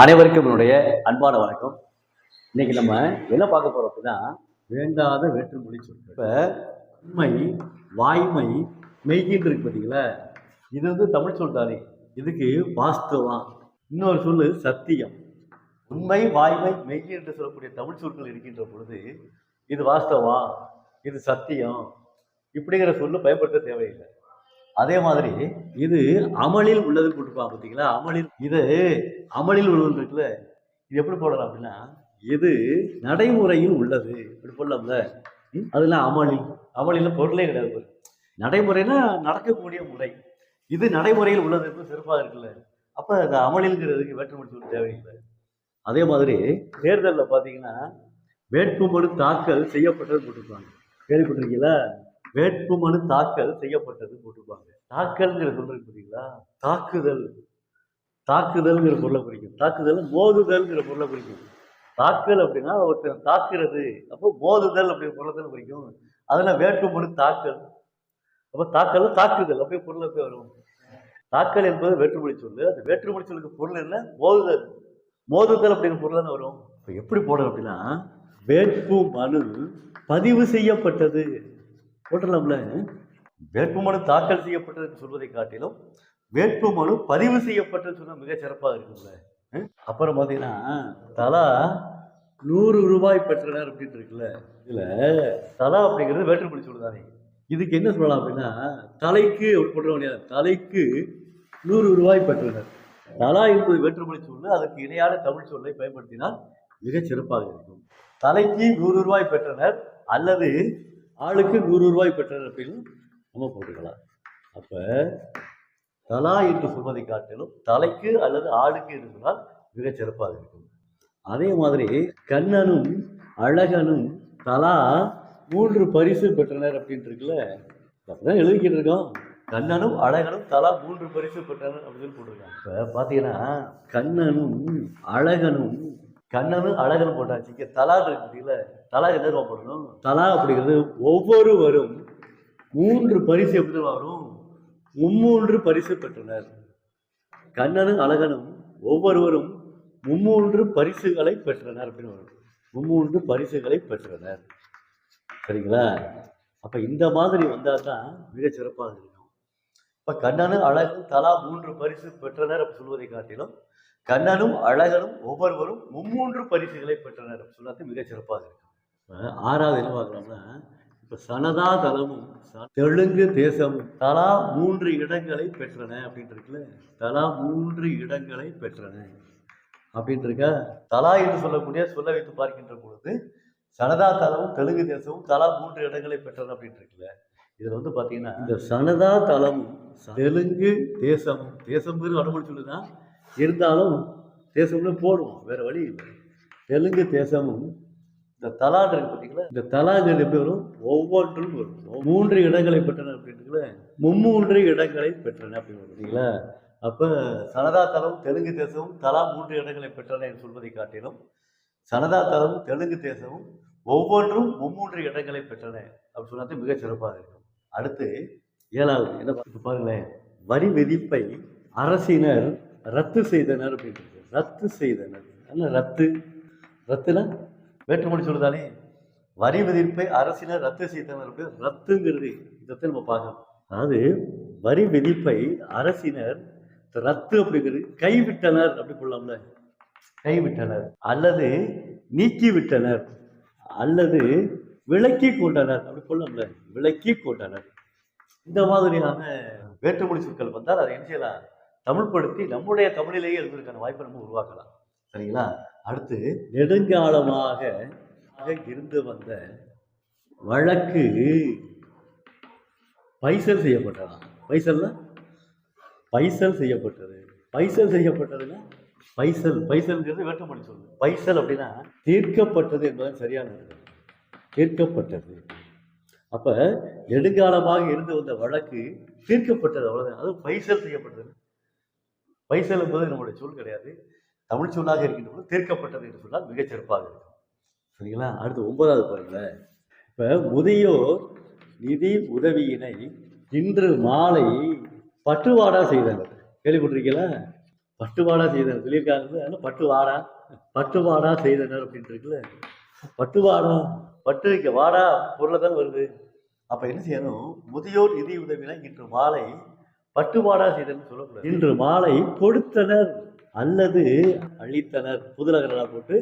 அனைவருக்கும் என்னுடைய அன்பான வணக்கம். இன்னைக்கு நம்ம என்ன பார்க்க போறோம் அப்படின்னா வேண்டாத வேற்றுமொழி சொற்கள். இப்போ உண்மை வாய்மை மெய்கின்னு இருக்கு பார்த்தீங்களா இது வந்து தமிழ் சொல்றாரு இதுக்கு வாஸ்தவம். இன்னொரு சொல்லு சத்தியம். உண்மை வாய்மை மெய் என்று சொல்லக்கூடிய தமிழ் சொற்கள் இருக்கின்ற பொழுது இது வாஸ்தவம் இது சத்தியம் இப்படிங்கிற சொல்லு பயன்படுத்த தேவையில்லை. அதே மாதிரி இது அமலில் உள்ளதுன்னு போட்டுருப்பாங்க பார்த்தீங்களா? அமலில் இது அமலில் உள்ளது இருக்குல்ல. இது எப்படி போடலாம் அப்படின்னா இது நடைமுறையில் உள்ளது. இப்படி போடலாம்ல? அதெல்லாம் அமளில் அமளியில் பொருளே கிடையாது நடைமுறைனா நடக்கக்கூடிய முறை. இது நடைமுறையில் உள்ளது என்பது சிறப்பாக இருக்குல்ல. அப்போ அந்த அமலில்ங்கிறதுக்கு வேற்றுமொழி சொல்ல தேவையில்லை. அதே மாதிரி தேர்தலில் பார்த்தீங்கன்னா வேட்புமனு தாக்கல் செய்யப்பட்டது போட்டிருப்பாங்க. கேள்விப்பட்டிருக்கீங்களா? வேட்புமனு தாக்கல் செய்யப்பட்டது போட்டிருப்பாங்க. தாக்கல்ங்கிற சொல்றது பார்த்தீங்களா தாக்குதல். தாக்குதல்ங்கிற பொருளை குறிக்கும். தாக்குதல் மோதுதல்ங்கிற பொருளை குறிக்கும். தாக்கல் அப்படின்னா ஒருத்தன் தாக்குறது. அப்போ மோதுதல் அப்படிங்கிற பொருளை குறிக்கும். அதில் வேட்புமனு தாக்கல். அப்போ தாக்கல் தாக்குதல். அப்படியே பொருளை போய் வரும். தாக்கல் என்பது வேற்றுமொழி சொல்லு. அந்த வேற்றுமொழி சொல்லுக்கு பொருள் என்ன? மோதுதல். மோதுதல் அப்படிங்கிற பொருள் தானே வரும். இப்போ எப்படி போடணும் அப்படின்னா வேட்பு மனு பதிவு செய்யப்பட்டது. போட்டலாம்ல வேட்புமனு தாக்கல் செய்யப்பட்டது சொல்வதை காட்டிலும் வேட்புமனு பதிவு செய்யப்பட்டது சொன்னால் மிக சிறப்பாக இருக்கும்ல. அப்புறம் பார்த்தீங்கன்னா தலா நூறு ரூபாய் பெற்றனர் அப்படின்னு இருக்குல்ல. இதில் தலா அப்படிங்கிறது வேற்றுமொழி சொல்லுதானே. இதுக்கு என்ன சொல்லலாம் அப்படின்னா தலைக்கு அப்படி தலைக்கு நூறு ரூபாய் பெற்றனர் தலா என்பது வேற்றுமொழி சொல்லு அதற்கு இணையான தமிழ் சொல்லை பயன்படுத்தினால் மிகச் சிறப்பாக இருக்கும். தலைக்கு நூறு ரூபாய் பெற்றனர் அல்லது ஆளுக்கு நூறு ரூபாய் பெற்றனர் அப்படின்னு நம்ம போட்டுக்கலாம். அப்போ தலா என்று சொல்வதை காட்டிலும் தலைக்கு அல்லது ஆளுக்கு என்று சொன்னால் மிகச் சிறப்பாக இருக்கும். அதே மாதிரி கண்ணனும் அழகனும் தலா மூன்று பரிசு பெற்றனர் அப்படின்ட்டு இருக்குல்ல? அப்படிதான் எழுதிக்கிட்டு இருக்கோம். கண்ணனும் அழகனும் தலா மூன்று பரிசு பெற்றனர் அப்படின்னு போட்டிருக்காங்க. இப்போ பார்த்தீங்கன்னா கண்ணனும் அழகனும் கண்ணனும் அழகன் போட்டாச்சு. இங்கே தலா இருக்கு தலா எந்த ரூபா போடணும்? தலா அப்படிங்கிறது ஒவ்வொருவரும் மூன்று பரிசு எப்படி வரும்? மும்மூன்று பரிசு பெற்றனர். கண்ணனும் அழகனும் ஒவ்வொருவரும் மும்மூன்று பரிசுகளை பெற்றனர் அப்படின்னு வரும். மும்மூன்று பரிசுகளை பெற்றனர். சரிங்களா? அப்போ இந்த மாதிரி வந்தால் தான் மிகச் சிறப்பாக இருக்கும். இப்போ கண்ணனும் அழகும் தலா மூன்று பரிசு பெற்றனர் அப்படி சொல்வதை காட்டிலும் கண்ணனும் அழகனும் ஒவ்வொருவரும் மும்மூன்று பரிசுகளை பெற்றனர். சொன்னது மிகச் சிறப்பாக இருக்கும் ஆறாவது என்ன பார்க்கலாம்னா இப்ப சனதா தலமும் தெலுங்கு தேசமும் தலா மூன்று இடங்களை பெற்றன அப்படின்ட்டு இருக்குல்ல தலா மூன்று இடங்களை பெற்றன. அப்படின்ட்டு இருக்க தலா என்று சொல்லக்கூடிய சொல்ல வைத்து பார்க்கின்ற பொழுது சனதா தலமும் தெலுங்கு தேசமும் தலா மூன்று இடங்களை பெற்றன அப்படின்ட்டு இருக்குல்ல இதுல வந்து பாத்தீங்கன்னா இந்த சனதா தலமும் தெலுங்கு தேசமும் தேசம்ங்கிறது வடமொழி சொல்லுதான் இருந்தாலும் தேசம்னு போடுவோம் வேறு வழி இல்லை. தெலுங்கு தேசமும் இந்த தலான் இருக்கு பார்த்தீங்களா இந்த தலாங்கிறது எப்படி வரும்? ஒவ்வொன்றும் வரும். மூன்று இடங்களை பெற்றன அப்படின்றதுல மும்மூன்று இடங்களை பெற்றன அப்படின்னு வரும் பார்த்தீங்களா அப்போ சனதா தளம் தெலுங்கு தேசமும் தலா மூன்று இடங்களை பெற்றன என்று சொல்வதை காட்டிலும் சனதா தலமும் தெலுங்கு தேசமும் ஒவ்வொன்றும் மும்மூன்று இடங்களை பெற்றன அப்படின்னு சொன்னது மிகச் சிறப்பாக இருக்கும். அடுத்து ஏழாவது என்ன பா- பாருங்களேன். வரி விதிப்பை அரசினர் ரத்து செய்தனர் அப்படின்னு ரத்து செய்தனர். என்ன ரத்து? ரத்துனா வேற்றுமொழி சொல்லுதானே வரி விதிப்பை அரசினர் ரத்து செய்தனர் அப்படின்னு ரத்துங்கிறது இதை நம்ம பார்க்கணும். அதாவது வரி விதிப்பை அரசினர் ரத்து அப்படிங்கிறது கைவிட்டனர் அப்படி சொல்லலாம்ல கைவிட்டனர் அல்லது நீக்கி விட்டனர் அல்லது விலக்கி கொண்டனர் அப்படி சொல்லலாம்ல விலக்கி கொண்டனர். இந்த மாதிரியான வேற்றுமொழி சொற்கள் வந்தால் அதை என்ன செய்யலாம்? தமிழ்படுத்தி நம்முடைய தமிழிலேயே எழுதுவதற்கான வாய்ப்பை நம்ம உருவாக்கலாம். சரிங்களா? அடுத்து நெடுங்காலமாக இருந்து வந்த வழக்கு பைசல் செய்யப்பட்டதாம் பைசல்னா? பைசல் செய்யப்பட்டது. பைசல் செய்யப்பட்டதுன்னா பைசல் பைசல்ங்கிறது வேற்றுமொழி சொல்லு பைசல் அப்படின்னா தீர்க்கப்பட்டது என்பது சரியான தீர்க்கப்பட்டது. அப்போ நெடுங்காலமாக இருந்து வந்த வழக்கு தீர்க்கப்பட்டது அவ்வளோதான் அது பைசல் செய்யப்பட்டது பைசல் என்பது நம்முடைய சொல் கிடையாது. தமிழ் சொல்லாக இருக்கின்ற தீர்க்கப்பட்டது என்று சொன்னால் மிகச் சிறப்பாக இருக்கும். சரிங்களா? அடுத்து ஒன்பதாவது பாருங்களேன் இப்போ முதியோர் நிதி உதவியினை இன்று மாலை பட்டுவாடா செய்தனர் கேள்விப்பட்டிருக்கீங்களா? பட்டு வாடா செய்தனர் சொல்லியிருக்காங்க. அதனால பட்டு வாடா பட்டு வாடா செய்தனர் அப்படின்ட்டு இருக்குல்ல பட்டு வாடா பட்டு இங்க வாடா பொருளை தான் வருது. அப்போ என்ன செய்யணும்? முதியோர் நிதி உதவினா இன்று மாலை பட்டு வாடா செய்தனர் சொல்லக்கூடாது. இன்று மாலை கொடுத்தனர் அல்லது அழித்தனர். புதுநகரா போட்டு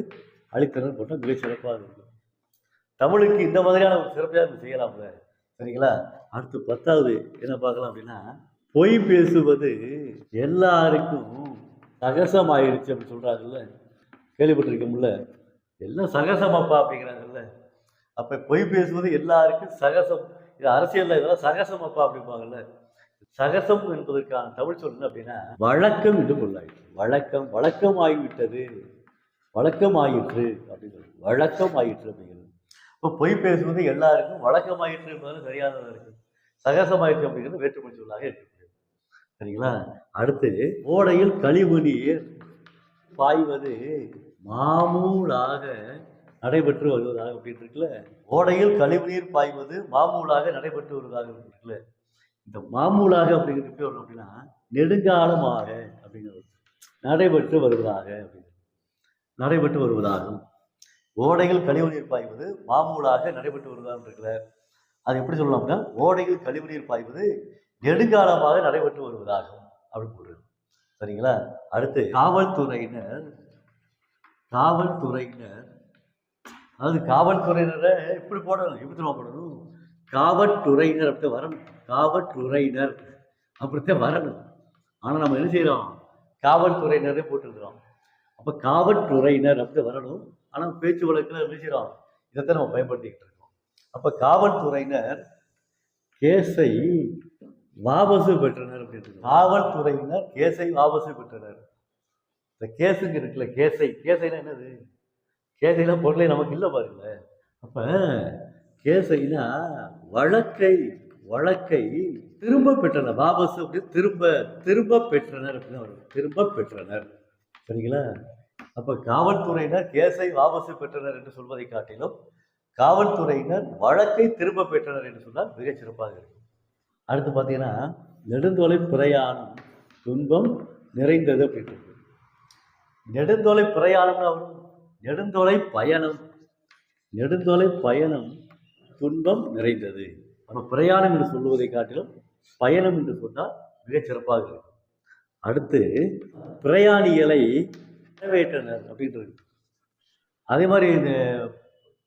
அழித்தனர் போட்டால் மிக சிறப்பாக இருக்கும். தமிழுக்கு இந்த மாதிரியான ஒரு சிறப்பாக நம்ம செய்யலாம்ல சரிங்களா? அடுத்து பத்தாவது என்ன பார்க்கலாம் அப்படின்னா பொய் பேசுவது எல்லாருக்கும் சகசம் ஆயிடுச்சு அப்படின்னு கேள்விப்பட்டிருக்க கேள்விப்பட்டிருக்கோம்ல. எல்லாம் சகசமாப்பா அப்படிங்கிறாங்கல்ல. அப்போ பொய் பேசுவது எல்லாருக்கும் சகசம். இது அரசியலில் இதெல்லாம் சகசமாப்பா அப்படிம்பாங்கல்ல. சகசம் என்பதற்கான தமிழ் சொல் அப்படின்னா வழக்கம் என்று கொள்ளாயிற்று வழக்கம் வழக்கம் ஆகிவிட்டது வழக்கம் ஆயிற்று அப்படிங்கிறது வழக்கம் ஆயிற்று அப்படிங்கிறது இப்போ பொய் பேசுவது எல்லாருக்கும் வழக்கம் ஆயிற்று என்பது சரியானதாக இருக்கு சகசமாயிற்று அப்படிங்கிறது வேற்றுமொழி சொல்லாக இருக்கக்கூடியது. சரிங்களா? அடுத்து ஓடையில் கழிவு நீர் பாய்வது மாமூலாக நடைபெற்று வருவதாக அப்படின்னு இருக்குல்ல? ஓடையில் கழிவுநீர் பாய்வது மாமூலாக நடைபெற்று வருவதாக இருக்குல்ல? இந்த மாமூலாக அப்படிங்கிறது அப்படின்னா நெடுங்காலமாக அப்படிங்கிறது. நடைபெற்று வருவதாக அப்படிங்கிறது நடைபெற்று வருவதாகும். ஓடையில் கழிவுநீர் பாய்வது மாமூலாக நடைபெற்று வருவதாக இருக்குல்ல. அது எப்படி சொல்லலாம்னா ஓடையில் கழிவுநீர் பாய்வது நெடுங்காலமாக நடைபெற்று வருவதாகும் அப்படின்னு போடுறது. சரிங்களா? அடுத்து காவல்துறையினர் காவல்துறையினர் அதாவது காவல்துறையினரை இப்படி போடணும்? எப்படி போடணும்? காவல்துறையினர் அப்படி வரணும். காவற்றுறையினர் அப்படித்தான் வரணும். ஆனால் நம்ம என்ன செய்கிறோம் காவல்துறையினரே போட்டுருக்குறோம். அப்போ காவல்துறையினர் அப்படி வரணும். ஆனால் பேச்சு வழக்கில் என்ன செய்கிறோம் இதைத்தான் நம்ம பயன்படுத்திக்கிட்டு இருக்கோம். அப்போ காவல்துறையினர் கேஸை வாபசு பெற்றனர் அப்படின்னு காவல்துறையினர் கேஸை வாபசு பெற்றனர். இந்த கேஸுங்க இருக்குல்ல கேஸை. கேசைனா என்னது? கேஸைனா பொருளை நமக்கு இல்லை பாருங்களேன். அப்போ கேசைனா வழக்கை வழக்கை திரும்ப பெற்றனர். வாபஸ் அப்படி திரும்ப திரும்ப பெற்றனர் அப்படின்னு வரும் திரும்ப பெற்றனர். சரிங்களா? அப்போ காவல்துறையினர் கேஸை வாபசு பெற்றனர் என்று சொல்வதை காட்டிலும் காவல்துறையினர் வழக்கை திரும்ப பெற்றனர் என்று சொன்னால் மிகச் சிறப்பாக இருக்கும். அடுத்து பார்த்தீங்கன்னா நெடுந்தொலை பிரயாணம் துன்பம் நிறைந்தது அப்படின்ட்டு நெடுந்தொலை பிரயாணம்னு வரும் நெடுந்தொலை பயணம். நெடுந்தொலை பயணம் துன்பம் நிறைந்தது. நம்ம பிரயாணம் என்று சொல்லுவதை காட்டிலும் பயணம் என்று சொன்னால் மிகச் சிறப்பாக இருக்கும். அடுத்து பிரயாணிகளை நிறைவேற்றினர் அப்படின்றது. அதே மாதிரி இந்த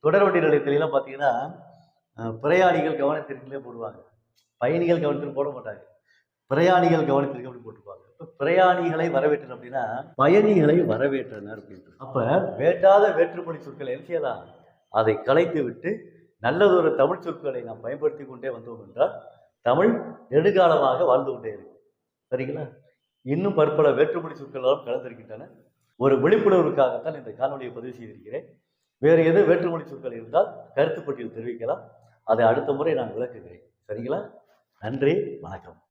தொடர் வண்டி நிலையத்திலாம் பார்த்தீங்கன்னா பிரயாணிகள் கவனத்திற்குள்ளே போடுவாங்க. பயணிகள் கவனத்தில் போட மாட்டாங்க. பிரயாணிகள் கவனத்திற்கு அப்படி போட்டுப்பாங்க. இப்போ பிரயாணிகளை வரவேற்றனர் அப்படின்னா பயணிகளை வரவேற்றனர் அப்படின்ட்டு அப்போ வேண்டாத வேற்றுமொழி சொற்கள் என்ன செய்யலாம்? அதை கலைத்து விட்டு நல்லதொரு தமிழ் சொற்களை நாம் பயன்படுத்தி கொண்டே வந்தோம் என்றால் தமிழ் நெடுகாலமாக வாழ்ந்து கொண்டே இருக்கும். சரிங்களா? இன்னும் பற்பல வேற்றுமொழி சொற்களாலும் கலந்திருக்கின்றன. ஒரு விழிப்புணர்வுக்காகத்தான் இந்த காணொலியை பதிவு செய்திருக்கிறேன். வேறு எது வேற்றுமொழி சொற்கள் இருந்தால் கருத்து பட்டியல் தெரிவிக்கலாம். அதை அடுத்த முறை நான் விளக்குகிறேன். சரிங்களா? நன்றி வணக்கம்.